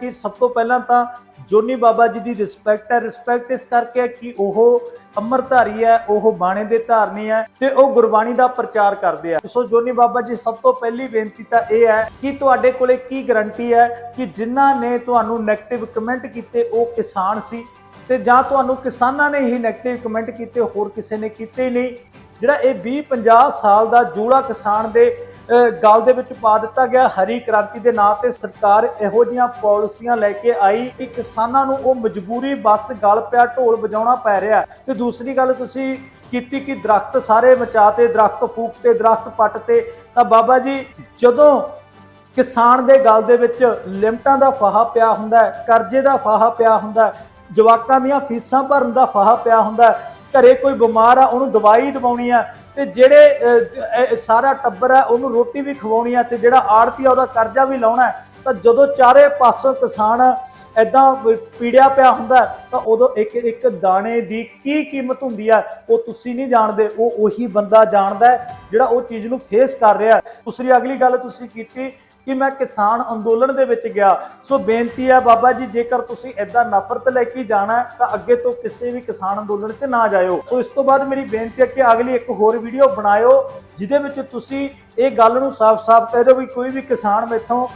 ਕਿ ਸਭ ਤੋਂ ਪਹਿਲਾਂ ਤਾਂ ਜੋਨੀ ਬਾਬਾ ਜੀ ਦੀ ਰਿਸਪੈਕਟ ਹੈ। ਰਿਸਪੈਕਟ ਇਸ ਕਰਕੇ ਹੈ ਕਿ ਉਹ ਅੰਮ੍ਰਿਤਧਾਰੀ ਹੈ, ਉਹ ਬਾਣੇ ਦੇ ਧਾਰਨੀ ਹੈ ਤੇ ਉਹ ਗੁਰਬਾਣੀ ਦਾ ਪ੍ਰਚਾਰ ਕਰਦੇ ਆ। ਸੋ ਜੋਨੀ ਬਾਬਾ ਜੀ, ਸਭ ਤੋਂ ਪਹਿਲੀ ਬੇਨਤੀ ਤਾਂ ਇਹ ਹੈ ਕਿ ਤੁਹਾਡੇ ਕੋਲੇ ਕੀ ਗਾਰੰਟੀ ਹੈ ਕਿ ਜਿਨ੍ਹਾਂ ਨੇ ਤੁਹਾਨੂੰ 네ਗੇਟਿਵ ਕਮੈਂਟ ਕੀਤੇ, ਉਹ ਕਿਸਾਨ ਸੀ ਤੇ ਜਾਂ ਤੁਹਾਨੂੰ ਕਿਸਾਨਾਂ ਨੇ ਹੀ 네ਗੇਟਿਵ ਕਮੈਂਟ ਕੀਤੇ, ਹੋਰ ਕਿਸੇ ਨੇ ਕੀਤੇ ਹੀ ਨਹੀਂ। ਜਿਹੜਾ ਇਹ 20 50 ਸਾਲ ਦਾ ਜੂੜਾ ਕਿਸਾਨ ਦੇ ਗਲ ਦੇ ਵਿੱਚ ਪਾ ਦਿੱਤਾ ਗਿਆ। ਹਰੀ ਕ੍ਰਾਂਤੀ ਦੇ ਨਾਂ ਤੇ ਸਰਕਾਰ ਇਹੋ ਜਿਹੀਆਂ ਪਾਲਿਸੀਆਂ ਲੈ ਕੇ ਆਈ ਕਿ ਕਿਸਾਨਾਂ ਨੂੰ ਉਹ ਮਜਬੂਰੀ ਬਸ ਗਲ ਪਿਆ, ਢੋਲ ਵਜਾਉਣਾ ਪੈ ਰਿਹਾ। ਤੇ ਦੂਸਰੀ ਗੱਲ ਤੁਸੀਂ ਕੀਤੀ ਕਿ ਦਰਖਤ ਸਾਰੇ ਮਚਾਤੇ ਦਰਖਤ ਫੂਕਤੇ ਦਰਖਤ ਪੱਟਤੇ ਤਾਂ। ਬਾਬਾ ਜੀ, ਜਦੋਂ ਕਿਸਾਨ ਦੇ ਗਲ ਦੇ ਵਿੱਚ ਲਿਮਟਾਂ ਦਾ ਫਾਹਾ ਪਿਆ ਹੁੰਦਾ ਹੈ, ਕਰਜ਼ੇ ਦਾ ਫਾਹਾ ਪਿਆ ਹੁੰਦਾ ਜਵਾਕਾਂ ਦੀਆਂ ਫੀਸਾਂ ਭਰਨ ਦਾ ਫਾਹਾ ਪਿਆ ਹੁੰਦਾ ਹੈ। ਘਰੇ ਕੋਈ ਬਿਮਾਰ ਆ, ਉਹਨੂੰ ਦਵਾਈ ਦਵਾਉਣੀ ਆ ਤੇ ਜਿਹੜੇ ਸਾਰਾ ਟੱਬਰ ਆ, ਉਹਨੂੰ ਰੋਟੀ ਵੀ ਖਵਾਉਣੀ ਆ ਤੇ ਜਿਹੜਾ ਆੜਤੀ ਆ, ਉਹਦਾ ਕਰਜ਼ਾ ਵੀ ਲਾਉਣਾ ਤਾਂ ਜਦੋਂ ਚਾਰੇ ਪਾਸੋਂ ਕਿਸਾਨ ਐਦਾਂ ਪੀੜਿਆ ਪਿਆ ਹੁੰਦਾ ਤਾਂ ਉਦੋਂ ਇੱਕ ਇੱਕ ਦਾਣੇ ਦੀ ਕੀ ਕੀਮਤ ਹੁੰਦੀ ਆ, ਉਹ ਤੁਸੀਂ ਨਹੀਂ ਜਾਣਦੇ। ਉਹ ਉਹੀ ਬੰਦਾ ਜਾਣਦਾ ਜਿਹੜਾ ਉਹ ਚੀਜ਼ ਨੂੰ ਫੇਸ ਕਰ ਰਿਹਾ ਦੂਸਰੀ ਅਗਲੀ ਗੱਲ ਤੁਸੀਂ ਕੀਤੀ ਕਿ ਮੈਂ ਕਿਸਾਨ ਅੰਦੋਲਨ ਦੇ ਵਿੱਚ ਗਿਆ। ਸੋ ਬੇਨਤੀ ਹੈ ਬਾਬਾ ਜੀ, ਜੇਕਰ ਤੁਸੀਂ ਐਦਾਂ ਨਫ਼ਰਤ ਲੈ ਕੇ ਜਾਣਾ ਤਾਂ ਅੱਗੇ ਤੋਂ ਕਿਸੇ ਵੀ ਕਿਸਾਨ ਅੰਦੋਲਨ 'ਚ ਨਾ ਜਾਇਓ। ਸੋ ਇਸ ਤੋਂ ਬਾਅਦ ਮੇਰੀ ਬੇਨਤੀ ਹੈ ਕਿ ਅਗਲੀ ਇੱਕ ਹੋਰ ਵੀਡੀਓ ਬਣਾਇਓ, ਜਿਹਦੇ ਵਿੱਚ ਤੁਸੀਂ ਇਹ ਗੱਲ ਨੂੰ ਸਾਫ਼-ਸਾਫ਼ ਕਹਿ ਦਿਓ ਵੀ ਕੋਈ ਵੀ ਕਿਸਾਨ ਮੇਥੋਂ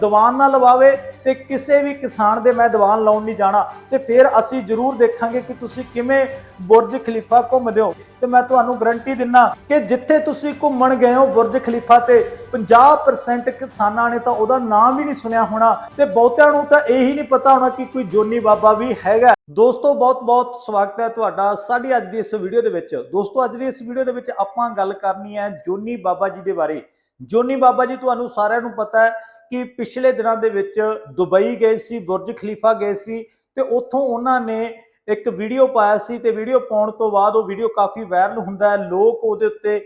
ਦੀਵਾਨ ਨਾ ਲਵਾਵੇ ਤੇ ਕਿਸੇ ਵੀ ਕਿਸਾਨ ਦੇ ਮੈਂ ਦੀਵਾਨ ਲਾਉਣ ਨਹੀਂ ਜਾਣਾ। ਤੇ ਫਿਰ ਅਸੀਂ ਜ਼ਰੂਰ ਦੇਖਾਂਗੇ ਕਿ ਤੁਸੀਂ ਕਿਵੇਂ ਬੁਰਜ ਖਲੀਫਾ ਘੁੰਮਦੇ ਹੋ। ਤੇ ਮੈਂ ਤੁਹਾਨੂੰ ਗਰੰਟੀ ਦਿੰਨਾ ਕਿ ਜਿੱਥੇ ਤੁਸੀਂ ਘੁੰਮਣ ਗਏ ਹੋ ਬੁਰਜ ਖਲੀਫਾ ਤੇ 50% ਕਿਸਾਨਾਂ ਨੇ ਤਾਂ ਉਹਦਾ ਨਾਮ ਹੀ ਨਹੀਂ ਸੁਣਿਆ ਹੋਣਾ। ਤੇ ਬਹੁਤਿਆਂ ਨੂੰ ਤਾਂ ਇਹੀ ਨਹੀਂ ਪਤਾ ਹੋਣਾ ਕਿ ਕੋਈ ਜੋਨੀ ਬਾਬਾ ਵੀ ਹੈਗਾ। ਦੋਸਤੋ ਬਹੁਤ ਬਹੁਤ ਸਵਾਗਤ ਹੈ ਤੁਹਾਡਾ ਸਾਡੀ ਅੱਜ ਦੀ ਇਸ ਵੀਡੀਓ ਦੇ ਵਿੱਚ। ਦੋਸਤੋ, ਅੱਜ ਦੀ ਇਸ ਵੀਡੀਓ ਦੇ ਵਿੱਚ ਆਪਾਂ ਗੱਲ ਕਰਨੀ ਹੈ ਜੋਨੀ ਬਾਬਾ ਜੀ ਦੇ ਬਾਰੇ। ਜੋਨੀ ਬਾਬਾ ਜੀ, ਤੁਹਾਨੂੰ ਸਾਰਿਆਂ ਨੂੰ ਪਤਾ ਹੈ ਕਿ ਪਿਛਲੇ ਦਿਨਾਂ ਦੇ ਵਿੱਚ ਦੁਬਈ ਗਏ ਸੀ, ਬੁਰਜ ਖਲੀਫਾ ਗਏ ਸੀ ਤੇ ਉੱਥੋਂ ਉਹਨਾਂ ਨੇ ਇੱਕ ਵੀਡੀਓ ਪਾਇਆ ਸੀ ਤੇ ਵੀਡੀਓ ਪਾਉਣ ਤੋਂ ਬਾਅਦ ਉਹ ਵੀਡੀਓ ਕਾਫੀ ਵਾਇਰਲ ਹੁੰਦਾ ਹੈ। ਲੋਕ ਉਹਦੇ ਉੱਤੇ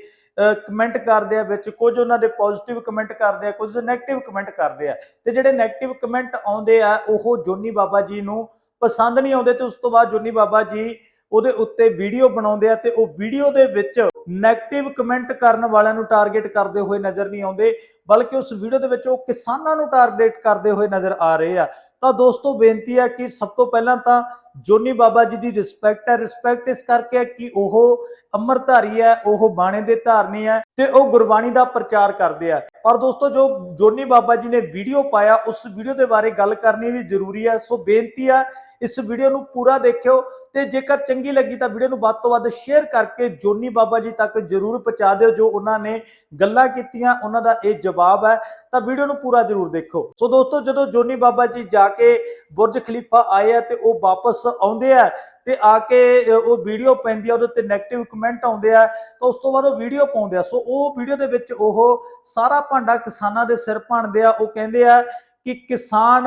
ਕਮੈਂਟ ਕਰਦੇ ਆ ਵਿੱਚ, ਕੁਝ ਉਹਨਾਂ ਦੇ ਪੋਜ਼ਿਟਿਵ ਕਮੈਂਟ ਕਰਦੇ ਆ, ਕੁਝ ਨੈਗੇਟਿਵ ਕਮੈਂਟ ਕਰਦੇ ਆ ਤੇ ਜਿਹੜੇ ਨੈਗੇਟਿਵ ਕਮੈਂਟ ਆਉਂਦੇ ਆ, ਉਹ ਜੋਨੀ ਬਾਬਾ ਜੀ ਨੂੰ ਪਸੰਦ ਨਹੀਂ ਆਉਂਦੇ ਤੇ ਉਸ ਤੋਂ ਬਾਅਦ ਜੋਨੀ ਬਾਬਾ ਜੀ ਉਹਦੇ ਉੱਤੇ ਵੀਡੀਓ ਬਣਾਉਂਦੇ ਆ ਤੇ ਉਹ ਵੀਡੀਓ ਦੇ ਵਿੱਚ 네ਗੇਟਿਵ ਕਮੈਂਟ ਕਰਨ ਵਾਲਿਆਂ ਨੂੰ ਟਾਰਗੇਟ ਕਰਦੇ ਹੋਏ ਨਜ਼ਰ ਨਹੀਂ ਆਉਂਦੇ। ਬਲਕਿ ਉਸ ਵੀਡੀਓ ਦੇ ਵਿੱਚ ਉਹ ਕਿਸਾਨਾਂ ਨੂੰ ਟਾਰਗੇਟ ਕਰਦੇ ਹੋਏ ਨਜ਼ਰ ਆ ਰਹੇ ਆ। ਤਾਂ ਦੋਸਤੋ, ਬੇਨਤੀ ਹੈ ਕਿ ਸਭ ਤੋਂ ਪਹਿਲਾਂ ਤਾਂ ਜੋਨੀ ਬਾਬਾ ਜੀ ਦੀ ਰਿਸਪੈਕਟ ਹੈ। ਰਿਸਪੈਕਟ ਇਸ ਕਰਕੇ ਹੈ ਕਿ ਉਹ ਅੰਮ੍ਰਿਤਧਾਰੀ ਹੈ, ਉਹ ਬਾਣੇ ਦੇ ਧਾਰਨੀ ਹੈ ਤੇ ਉਹ ਗੁਰਬਾਣੀ ਦਾ ਪ੍ਰਚਾਰ ਕਰਦੇ ਆ। ਪਰ ਦੋਸਤੋ, ਜੋ ਜੋਨੀ ਬਾਬਾ ਜੀ ਨੇ ਵੀਡੀਓ ਪਾਇਆ, ਉਸ ਵੀਡੀਓ ਦੇ ਬਾਰੇ ਗੱਲ ਕਰਨੀ ਵੀ ਜ਼ਰੂਰੀ ਹੈ। ਸੋ ਬੇਨਤੀ ਹੈ, ਇਸ ਵੀਡੀਓ ਨੂੰ ਪੂਰਾ ਦੇਖਿਓ ਤੇ ਜੇਕਰ ਚੰਗੀ ਲੱਗੀ ਤਾਂ ਵੀਡੀਓ ਨੂੰ ਵੱਧ ਤੋਂ ਵੱਧ ਸ਼ੇਅਰ ਕਰਕੇ ਜੋਨੀ ਬਾਬਾ ਜੀ ਤੱਕ ਜਰੂਰ ਪਹੁੰਚਾ ਦਿਓ, ਜੋ ਉਹਨਾਂ ਨੇ ਗੱਲਾਂ ਕੀਤੀਆਂ, ਉਹਨਾਂ ਦਾ ਇਹ ਜਵਾਬ ਹੈ, ਤਾਂ ਵੀਡੀਓ ਨੂੰ ਪੂਰਾ ਜਰੂਰ ਦੇਖੋ। ਸੋ ਦੋਸਤੋ, ਜਦੋਂ ਜੋਨੀ ਬਾਬਾ ਜੀ ਜਾ ਕੇ ਬੁਰਜ ਖਲੀਫਾ ਆਏ ਆ ਤੇ ਉਹ ਵਾਪਸ ਆਉਂਦੇ ਆ ਤੇ ਆ ਕੇ ਉਹ ਵੀਡੀਓ ਪੈਂਦੀ ਆ, ਉਹਦੇ ਉੱਤੇ 네ਗੇਟਿਵ ਕਮੈਂਟ ਆਉਂਦੇ ਆ, ਤਾਂ ਉਸ ਤੋਂ ਬਾਅਦ ਉਹ ਵੀਡੀਓ ਪਾਉਂਦੇ ਆ। ਸੋ ਉਹ ਵੀਡੀਓ ਦੇ ਵਿੱਚ ਉਹ ਸਾਰਾ ਭਾਂਡਾ ਕਿਸਾਨਾਂ ਦੇ ਸਿਰ ਭਣਦੇ ਆ। ਉਹ ਕਹਿੰਦੇ ਆ ਕਿ ਕਿਸਾਨ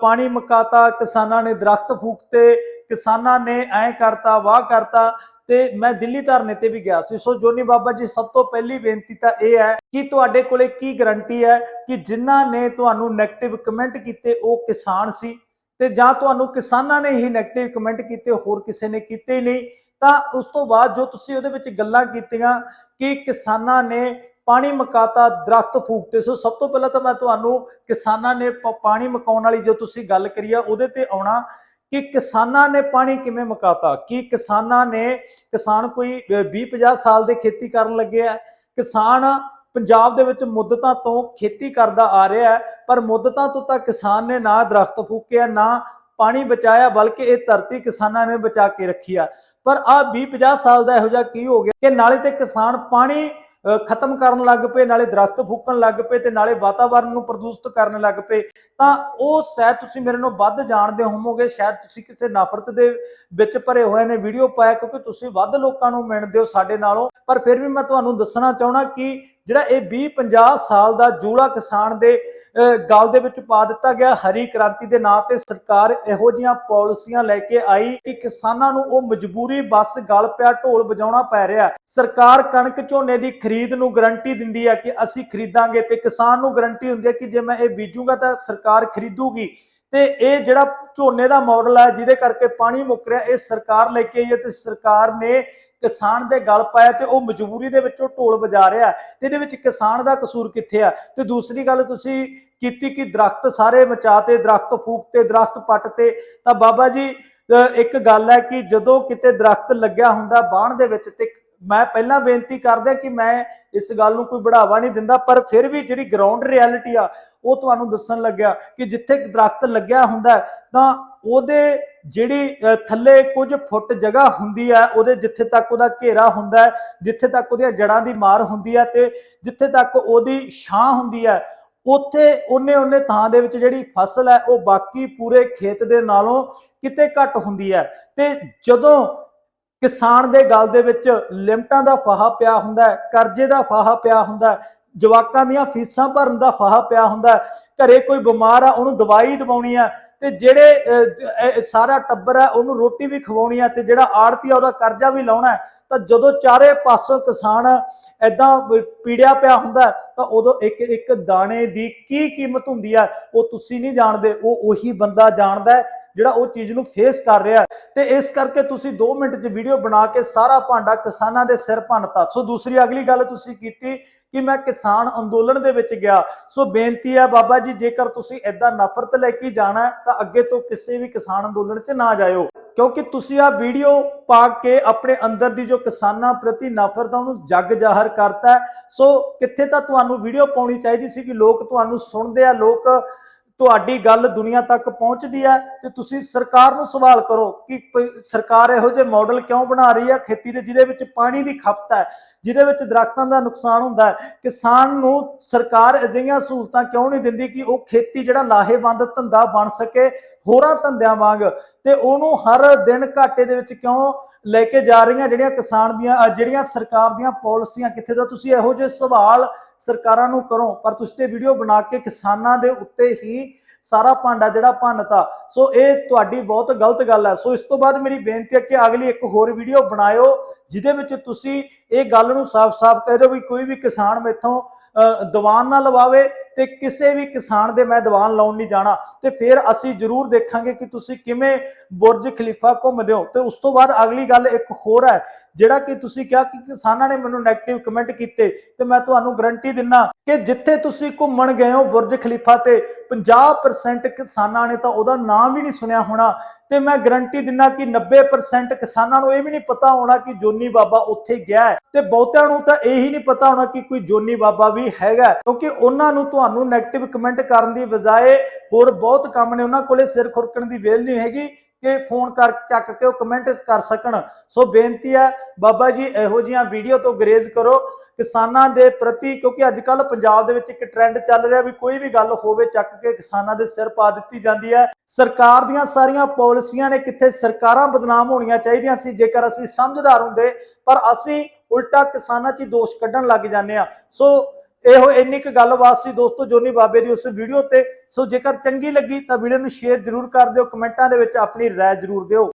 ਪਾਣੀ ਮਕਾਤਾ, ਕਿਸਾਨਾਂ ਨੇ ਦਰਖਤ ਫੂਕਤੇ ਕਿਸਾਨਾਂ ਨੇ ਐ ਕਰਤਾ, ਵਾਹ ਕਰਤਾ ਤੇ ਮੈਂ ਦਿੱਲੀ ਧਰਨੇ ਤੇ ਵੀ ਗਿਆ ਸੀ। ਸੋ ਜੋਨੀ ਬਾਬਾ ਜੀ, ਸਭ ਤੋਂ ਪਹਿਲੀ ਬੇਨਤੀ ਤਾਂ ਇਹ ਹੈ ਕਿ ਤੁਹਾਡੇ ਕੋਲੇ ਕੀ ਗਾਰੰਟੀ ਹੈ ਕਿ ਜਿਨ੍ਹਾਂ ਨੇ ਤੁਹਾਨੂੰ 네ਗੇਟਿਵ ਕਮੈਂਟ ਕੀਤੇ, ਉਹ ਕਿਸਾਨ ਸੀ ਤੇ ਜਾਂ ਤੁਹਾਨੂੰ ਕਿਸਾਨਾਂ ਨੇ ਹੀ 네ਗੇਟਿਵ ਕਮੈਂਟ ਕੀਤੇ, ਹੋਰ ਕਿਸੇ ਨੇ ਕੀਤੇ ਨਹੀਂ। ਤਾਂ ਉਸ ਤੋਂ ਬਾਅਦ ਜੋ ਤੁਸੀਂ ਉਹਦੇ ਵਿੱਚ ਗੱਲਾਂ ਕੀਤੀਆਂ ਕਿ ਕਿਸਾਨਾਂ ਨੇ ਪਾਣੀ ਮਕਾਤਾ, ਦਰਖਤ ਫੂਕਤੇ, ਸੋ ਸਭ ਤੋਂ ਪਹਿਲਾਂ ਤਾਂ ਮੈਂ ਤੁਹਾਨੂੰ ਕਿਸਾਨਾਂ ਨੇ ਪਾਣੀ ਮਕਾਉਣ ਵਾਲੀ ਜੋ ਤੁਸੀਂ ਗੱਲ ਕਰੀ ਆ, ਉਹਦੇ ਤੇ ਆਉਣਾ ਕਿ ਕਿਸਾਨਾਂ ਨੇ ਪਾਣੀ ਕਿਵੇਂ ਮੁਕਾਤਾ? ਕੀ ਕਿਸਾਨਾਂ ਨੇ, ਕਿਸਾਨ ਕੋਈ 20 50 ਸਾਲ ਦੇ ਖੇਤੀ ਕਰਨ ਲੱਗੇ ਆ। ਕਿਸਾਨ ਪੰਜਾਬ ਦੇ ਵਿੱਚ ਮੁੱਦਤਾਂ ਤੋਂ ਖੇਤੀ ਕਰਦਾ ਆ ਰਿਹਾ ਹੈ, ਪਰ ਮੁੱਦਤਾਂ ਤੋਂ ਤਾਂ ਕਿਸਾਨ ਨੇ ਨਾ ਦਰਖਤ ਫੂਕਿਆ, ਨਾ ਪਾਣੀ ਬਚਾਇਆ, ਬਲਕਿ ਇਹ ਧਰਤੀ ਕਿਸਾਨਾਂ ਨੇ ਬਚਾ ਕੇ ਰੱਖੀ ਆ। ਪਰ ਆ 20 50 ਸਾਲ ਦਾ ਇਹੋ ਜਿਹਾ ਕੀ ਹੋ ਗਿਆ ਕਿ ਨਾਲੇ ਤੇ ਕਿਸਾਨ ਪਾਣੀ ਖਤਮ ਕਰਨ ਲੱਗ ਪਏ ਨਾਲੇ ਦਰਖਤ ਫੂਕਣ ਲੱਗ ਪਏ ਤੇ ਨਾਲੇ ਵਾਤਾਵਰਣ ਨੂੰ ਪ੍ਰਦੂਸ਼ਿਤ ਕਰਨ ਲੱਗ ਪਏ ਤਾਂ ਉਹ ਸ਼ਾਇਦ ਤੁਸੀਂ ਮੇਰੇ ਨਾਲੋਂ ਵੱਧ ਜਾਣਦੇ ਹੋਵੋਗੇ ਸ਼ਾਇਦ ਤੁਸੀਂ ਕਿਸੇ ਨਫ਼ਰਤ ਦੇ ਵਿੱਚ ਭਰੇ ਹੋਏ ਨੇ ਵੀਡੀਓ ਪਾਇਆ ਕਿਉਂਕਿ ਤੁਸੀਂ ਵੱਧ ਲੋਕਾਂ ਨੂੰ ਮਿਲਦੇ ਹੋ ਸਾਡੇ ਨਾਲੋਂ ਪਰ ਫਿਰ ਵੀ ਮੈਂ ਤੁਹਾਨੂੰ ਦੱਸਣਾ ਚਾਹਣਾ ਕਿ ਜਿਹੜਾ ਇਹ 20 50 ਸਾਲ ਦਾ ਜੂੜਾ ਕਿਸਾਨ ਦੇ ਅ, ਗਲ ਦੇ ਵਿੱਚ ਪਾ ਦਿੱਤਾ ਗਿਆ ਹਰੀ ਕ੍ਰਾਂਤੀ ਦੇ ਨਾਂ ਤੇ ਸਰਕਾਰ ਇਹੋ ਜਿਹੀਆਂ ਪਾਲਿਸੀਆਂ ਲੈ ਕੇ ਆਈ ਕਿ ਕਿਸਾਨਾਂ ਨੂੰ ਉਹ ਮਜਬੂਰੀ ਬਸ ਗਲ ਪਿਆ ਢੋਲ ਵਜਾਉਣਾ ਪੈ ਰਿਹਾ। ਸਰਕਾਰ ਕਣਕ ਝੋਨੇ ਦੀ ਖਰੀਦ ਨੂੰ ਗਰੰਟੀ ਦਿੰਦੀ ਹੈ ਕਿ ਅਸੀਂ ਖਰੀਦਾਂਗੇ ਤੇ ਕਿਸਾਨ ਨੂੰ ਗਰੰਟੀ ਹੁੰਦੀ ਹੈ ਕਿ ਜੇ ਮੈਂ ਇਹ ਬੀਜੂਗਾ ਤਾਂ ਸਰਕਾਰ ਖਰੀਦੂਗੀ। ਤੇ ਇਹ ਜਿਹੜਾ ਝੋਨੇ ਦਾ ਮਾਡਲ ਹੈ ਜਿਹਦੇ ਕਰਕੇ ਪਾਣੀ ਮੁੱਕ ਰਿਹਾ, ਇਹ ਸਰਕਾਰ ਲੈ ਕੇ ਆਈ ਹੈ ਤੇ ਸਰਕਾਰ ਨੇ ਕਿਸਾਨ ਦੇ ਗਲ ਪਾਇਆ ਤੇ ਉਹ ਮਜਬੂਰੀ ਦੇ ਵਿੱਚੋਂ ਢੋਲ ਵਜਾ ਰਿਹਾ। ਤੇ ਇਹਦੇ ਵਿੱਚ ਕਿਸਾਨ ਦਾ ਕਸੂਰ ਕਿੱਥੇ ਆ? ਤੇ ਦੂਸਰੀ ਗੱਲ ਤੁਸੀਂ ਕੀਤੀ ਕਿ ਦਰਖਤ ਸਾਰੇ ਮਚਾਤੇ ਦਰਖਤ ਫੂਕਤੇ ਦਰਖਤ ਪੱਟਤੇ ਤਾਂ। ਬਾਬਾ ਜੀ ਇੱਕ ਗੱਲ ਹੈ ਕਿ ਜਦੋਂ ਕਿਤੇ ਦਰਖਤ ਲੱਗਿਆ ਹੁੰਦਾ ਬਾਣ ਦੇ ਵਿੱਚ ਤੇ ਮੈਂ ਪਹਿਲਾਂ ਬੇਨਤੀ ਕਰਦਾ ਕਿ ਮੈਂ ਇਸ ਗੱਲ ਨੂੰ ਕੋਈ ਬੜਾਵਾ ਨਹੀਂ ਦਿੰਦਾ, ਪਰ ਫਿਰ ਵੀ ਜਿਹੜੀ ਗਰਾਊਂਡ ਰਿਐਲਿਟੀ ਆ, ਉਹ ਤੁਹਾਨੂੰ ਦੱਸਣ ਲੱਗਿਆ ਕਿ ਜਿੱਥੇ ਦਰਖਤ ਲੱਗਿਆ ਹੁੰਦਾ, ਤਾਂ ਉਹਦੇ ਜਿਹੜੀ ਥੱਲੇ ਕੁਝ ਫੁੱਟ ਜਗ੍ਹਾ ਹੁੰਦੀ ਹੈ ਉਹਦੇ ਜਿੱਥੇ ਤੱਕ ਉਹਦਾ ਘੇਰਾ ਹੁੰਦਾ ਜਿੱਥੇ ਤੱਕ ਉਹਦੀਆਂ ਜੜਾਂ ਦੀ ਮਾਰ ਹੁੰਦੀ ਹੈ ਤੇ ਜਿੱਥੇ ਤੱਕ ਉਹਦੀ ਛਾਂ ਹੁੰਦੀ ਹੈ ਉੱਥੇ ਉਹਨੇ ਉਹਨੇ ਥਾਂ ਦੇ ਵਿੱਚ ਜਿਹੜੀ ਫਸਲ ਹੈ, ਉਹ ਬਾਕੀ ਪੂਰੇ ਖੇਤ ਦੇ ਨਾਲੋਂ ਕਿਤੇ ਘੱਟ ਹੁੰਦੀ ਹੈ। ਤੇ ਜਦੋਂ ਕਿਸਾਨ ਦੇ ਗਲ ਦੇ ਵਿੱਚ ਲਿਮਟਾਂ ਦਾ ਫਾਹਾ ਪਿਆ ਹੁੰਦਾ ਹੈ, ਕਰਜ਼ੇ ਦਾ ਫਾਹਾ ਪਿਆ ਹੁੰਦਾ ਹੈ, ਜਵਾਕਾਂ ਦੀਆਂ ਫੀਸਾਂ ਭਰਨ ਦਾ ਫਾਹਾ ਪਿਆ ਹੁੰਦਾ ਹੈ, ਘਰੇ ਕੋਈ ਬਿਮਾਰ ਆ, ਉਹਨੂੰ ਦਵਾਈ ਦਵਾਉਣੀ ਆ ਤੇ ਜਿਹੜੇ ਸਾਰਾ ਟੱਬਰ ਹੈ, ਉਹਨੂੰ ਰੋਟੀ ਵੀ ਖਵਾਉਣੀ ਹੈ ਤੇ ਜਿਹੜਾ ਆੜਤੀ ਆ, ਉਹਦਾ ਕਰਜ਼ਾ ਵੀ ਲਾਉਣਾ ਤਾਂ ਜਦੋਂ ਚਾਰੇ ਪਾਸੋਂ ਕਿਸਾਨ ਐਦਾਂ ਪੀੜਿਆ ਪਿਆ ਹੁੰਦਾ ਤਾਂ ਉਦੋਂ ਇੱਕ ਇੱਕ ਦਾਣੇ ਦੀ ਕੀ ਕੀਮਤ ਹੁੰਦੀ ਹੈ, ਉਹ ਤੁਸੀਂ ਨਹੀਂ ਜਾਣਦੇ। ਉਹ ਉਹੀ ਬੰਦਾ ਜਾਣਦਾ ਜਿਹੜਾ ਉਹ ਚੀਜ਼ ਨੂੰ ਫੇਸ ਕਰ ਰਿਹਾ ਤੇ ਇਸ ਕਰਕੇ ਤੁਸੀਂ 2 ਮਿੰਟ 'ਚ ਵੀਡੀਓ ਬਣਾ ਕੇ ਸਾਰਾ ਭਾਂਡਾ ਕਿਸਾਨਾਂ ਦੇ ਸਿਰ ਭੰਨਤਾ। ਸੋ ਦੂਸਰੀ ਅਗਲੀ ਗੱਲ ਤੁਸੀਂ ਕੀਤੀ ਕਿ ਮੈਂ ਕਿਸਾਨ ਅੰਦੋਲਨ ਦੇ ਵਿੱਚ ਗਿਆ। ਸੋ ਬੇਨਤੀ ਹੈ ਬਾਬਾ ਜੀ, ਜੇਕਰ ਤੁਸੀਂ ਐਦਾਂ ਨਫ਼ਰਤ ਲੈ ਕੇ ਜਾਣਾ ਤਾਂ ਤਾਂ ਅੱਗੇ ਤੋਂ ਕਿਸੇ ਵੀ ਕਿਸਾਨ ਅੰਦੋਲਨ 'ਚ ਨਾ ਜਾਇਓ। ਕਿਉਂਕਿ ਤੁਸੀਂ ਆ ਵੀਡੀਓ ਪਾ ਕੇ ਆਪਣੇ ਅੰਦਰ ਦੀ ਜੋ ਕਿਸਾਨਾਂ ਪ੍ਰਤੀ ਨਫ਼ਰਤ ਆ, ਉਹਨੂੰ ਜੱਗ ਜ਼ਾਹਰ ਕਰਤਾ ਸੋ ਕਿੱਥੇ ਤਾਂ ਤੁਹਾਨੂੰ ਵੀਡੀਓ ਪਾਉਣੀ ਚਾਹੀਦੀ ਸੀ ਕਿ ਲੋਕ ਤੁਹਾਨੂੰ ਸੁਣਦੇ ਆ, ਲੋਕ ਤੁਹਾਡੀ ਗੱਲ ਦੁਨੀਆ ਤੱਕ ਪਹੁੰਚਦੀ ਹੈ ਤੇ ਤੁਸੀਂ ਸਰਕਾਰ ਨੂੰ ਸਵਾਲ ਕਰੋ ਕਿ ਸਰਕਾਰ ਇਹੋ ਜਿਹੇ ਮਾਡਲ ਕਿਉਂ ਬਣਾ ਰਹੀ ਹੈ? ਖੇਤੀ ਦੇ ਜਿਹਦੇ ਵਿੱਚ ਪਾਣੀ ਦੀ ਖਪਤ ਹੈ, ਜਿਹਦੇ ਵਿੱਚ ਦਰਖਤਾਂ ਦਾ ਨੁਕਸਾਨ ਹੁੰਦਾ ਹੈ, ਕਿਸਾਨ ਨੂੰ ਸਰਕਾਰ ਅਜਿਹੀਆਂ ਸਹੂਲਤਾਂ ਕਿਉਂ ਨਹੀਂ ਦਿੰਦੀ ਕਿ ਉਹ ਖੇਤੀ ਜਿਹੜਾ ਲਾਹੇਵੰਦ ਧੰਦਾ ਬਣ ਸਕੇ, ਹੋਰਾਂ ਧੰਦਿਆਂ ਵਾਂਗ? ਤੇ ਉਹਨੂੰ ਹਰ ਦਿਨ ਘਾਟੇ ਦੇ ਵਿੱਚ ਕਿਉਂ ਲੈ ਕੇ ਜਾ ਰਹੀਆਂ ਜਿਹੜੀਆਂ ਕਿਸਾਨ ਦੀਆਂ ਜਿਹੜੀਆਂ ਸਰਕਾਰ ਦੀਆਂ ਪਾਲਿਸੀਆਂ ਕਿੱਥੇ ਦਾ ਤੁਸੀਂ ਇਹੋ ਜਿਹੇ ਸਵਾਲ ਸਰਕਾਰਾਂ ਨੂੰ ਕਰੋ, ਪਰ ਤੁਸੀਂ ਤੇ ਵੀਡੀਓ ਬਣਾ ਕੇ ਕਿਸਾਨਾਂ ਦੇ ਉੱਤੇ ਹੀ ਸਾਰਾ ਭਾਂਡਾ ਜਿਹੜਾ ਭੰਨਤਾ। ਸੋ ਇਹ ਤੁਹਾਡੀ ਬਹੁਤ ਗਲਤ ਗੱਲ ਹੈ। ਸੋ ਇਸ ਤੋਂ ਬਾਅਦ ਮੇਰੀ ਬੇਨਤੀ ਹੈ ਕਿ ਅਗਲੀ ਇੱਕ ਹੋਰ ਵੀਡੀਓ ਬਣਾਇਓ, ਜਿਹਦੇ ਵਿੱਚ ਤੁਸੀਂ ਇਹ ਗੱਲ ਨੂੰ ਸਾਫ਼-ਸਾਫ਼ ਕਹਿ ਦਿਓ ਵੀ ਕੋਈ ਵੀ ਕਿਸਾਨ ਮੇਥੋਂ ਦੀਵਾਨ ਨਾ ਲਵਾਵੇ ਤੇ ਕਿਸੇ ਵੀ ਕਿਸਾਨ ਦੇ ਮੈਂ ਦੀਵਾਨ ਲਾਉਣ ਨਹੀਂ ਜਾਣਾ। ਤੇ ਫਿਰ ਅਸੀਂ ਜ਼ਰੂਰ ਦੇਖਾਂਗੇ ਕਿ ਤੁਸੀਂ ਕਿਵੇਂ ਬੁਰਜ ਖਲੀਫਾ ਘੁੰਮਦੇ ਹੋ। ਤੇ ਉਸ ਤੋਂ ਬਾਅਦ ਅਗਲੀ ਗੱਲ ਇੱਕ ਹੋਰ ਹੈ, ਜਿਹੜਾ ਕਿ ਤੁਸੀਂ ਕਿਹਾ ਕਿ ਕਿਸਾਨਾਂ ਨੇ ਮੈਨੂੰ 네ਗੇਟਿਵ ਕਮੈਂਟ ਕੀਤੇ, ਤੇ ਮੈਂ ਤੁਹਾਨੂੰ ਗਰੰਟੀ ਦਿੰਨਾ ਕਿ ਜਿੱਥੇ ਤੁਸੀਂ ਘੁੰਮਣ ਗਏ ਹੋ ਬੁਰਜ ਖਲੀਫਾ ਤੇ 50% ਕਿਸਾਨਾਂ ਨੇ ਤਾਂ ਉਹਦਾ ਨਾਮ ਵੀ ਨਹੀਂ ਸੁਣਿਆ ਹੋਣਾ। ਤੇ ਮੈਂ ਗਰੰਟੀ ਦਿੰਨਾ ਕਿ 90% ਕਿਸਾਨਾਂ ਨੂੰ ਇਹ ਵੀ ਨਹੀਂ ਪਤਾ ਹੋਣਾ ਕਿ ਜੋਨੀ ਬਾਬਾ ਉੱਥੇ ਗਿਆ ਤੇ ਬਹੁਤਿਆਂ ਨੂੰ ਤਾਂ ਇਹ ਹੀ ਨਹੀਂ ਪਤਾ ਹੋਣਾ ਕਿ ਕੋਈ ਜੋਨੀ ਬਾਬਾ ਵੀ ਹੈਗਾ ਕਿਉਂਕਿ ਉਹਨਾਂ ਨੂੰ ਤੁਹਾਨੂੰ 네ਗੇਟਿਵ ਕਮੈਂਟ ਕਰਨ ਦੀ ਬਜਾਏ ਹੋਰ ਬਹੁਤ ਕੰਮ ਨੇ। ਉਹਨਾਂ ਕੋਲੇ ਸਿਰ ਖੁਰਕਣ ਦੀ ਵੇਲ ਨਹੀਂ ਹੈਗੀ। ਕਿ ਫੋਨ ਕਰ ਚੱਕ ਕੇ ਉਹ ਕਮੈਂਟ ਕਰ ਸਕਣ। ਸੋ ਬੇਨਤੀ ਹੈ, ਬਾਬਾ ਜੀ, ਇਹੋ ਜੀਆਂ ਵੀਡੀਓ ਤੋਂ ਗਰੇਜ਼ ਕਰੋ। ਕਿਸਾਨਾਂ ਦੇ ਪ੍ਰਤੀ, ਕਿਉਂਕਿ ਅੱਜ ਕੱਲ ਪੰਜਾਬ ਦੇ ਵਿੱਚ ਇੱਕ ਟ੍ਰੈਂਡ ਚੱਲ ਰਿਹਾ ਵੀ ਕੋਈ ਵੀ ਗੱਲ ਹੋਵੇ, ਚੱਕ ਕੇ ਕਿਸਾਨਾਂ ਦੇ ਸਿਰ ਪਾ ਦਿੱਤੀ ਜਾਂਦੀ ਹੈ। ਸਰਕਾਰ ਦੀਆਂ ਸਾਰੀਆਂ ਪਾਲਿਸੀਆਂ ਨੇ ਕਿੱਥੇ ਸਰਕਾਰਾਂ ਬਦਨਾਮ ਹੋਣੀਆਂ ਚਾਹੀਦੀਆਂ ਸੀ, ਜੇਕਰ ਅਸੀਂ ਸਮਝਦਾਰ ਹੁੰਦੇ, ਪਰ ਅਸੀਂ ਉਲਟਾ ਕਿਸਾਨਾਂ 'ਚ ਹੀ ਦੋਸ਼ ਕੱਢਣ ਲੱਗ ਜਾਂਦੇ ਆ ਸੋ ਇਹੋ ਇੰਨੀ ਕੁ ਗੱਲਬਾਤ ਸੀ ਦੋਸਤੋ ਜੋਨੀ ਬਾਬੇ ਦੀ ਉਸ ਵੀਡੀਓ ਤੇ। ਸੋ ਜੇਕਰ ਚੰਗੀ ਲੱਗੀ ਤਾਂ ਵੀਡੀਓ ਨੂੰ ਸ਼ੇਅਰ ਜ਼ਰੂਰ ਕਰ ਦਿਓ, ਕਮੈਂਟਾਂ ਦੇ ਵਿੱਚ ਆਪਣੀ ਰਾਏ ਜ਼ਰੂਰ ਦਿਓ।